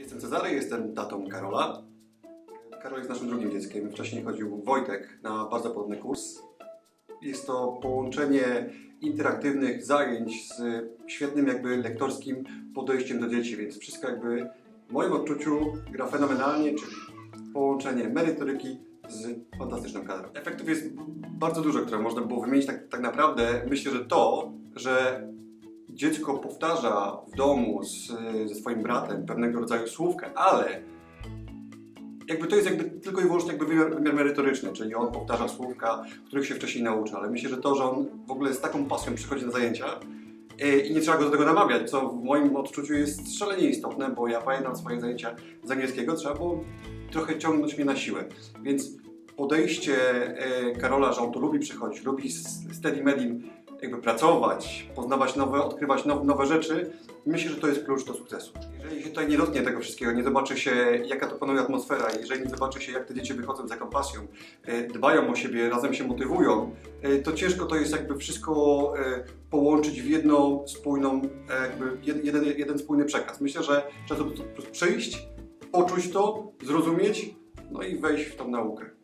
Jestem Cezary, jestem tatą Karola. Karol jest naszym drugim dzieckiem. Wcześniej chodził Wojtek na bardzo podobny kurs. Jest to połączenie interaktywnych zajęć z świetnym jakby lektorskim podejściem do dzieci, więc wszystko jakby w moim odczuciu gra fenomenalnie, czyli połączenie merytoryki z fantastyczną kadrą. Efektów jest bardzo dużo, które można było wymienić. Tak, tak naprawdę myślę, że to, że dziecko powtarza w domu z, ze swoim bratem pewnego rodzaju słówkę, ale jakby to jest jakby tylko i wyłącznie jakby wymiar, wymiar merytoryczny, czyli on powtarza słówka, których się wcześniej nauczy, ale myślę, że to, że on w ogóle z taką pasją przychodzi na zajęcia e, i nie trzeba go do tego namawiać, co w moim odczuciu jest szalenie istotne, bo ja pamiętam swoje zajęcia z angielskiego, trzeba było trochę ciągnąć mnie na siłę, więc podejście e, Karola, że on tu lubi przychodzić, lubi Steady Medim jakby pracować, poznawać nowe, odkrywać now, nowe rzeczy, myślę, że to jest klucz do sukcesu. Jeżeli się tutaj nie dotknie tego wszystkiego, nie zobaczy się, jaka to panuje atmosfera, jeżeli nie zobaczy się, jak te dzieci wychodzą z jaką pasją, e, dbają o siebie, razem się motywują, e, to ciężko to jest jakby wszystko e, połączyć w jedną spójną, jakby jed- jeden, jeden spójny przekaz. Myślę, że trzeba to przyjść, poczuć to, zrozumieć, no i wejść w tą naukę.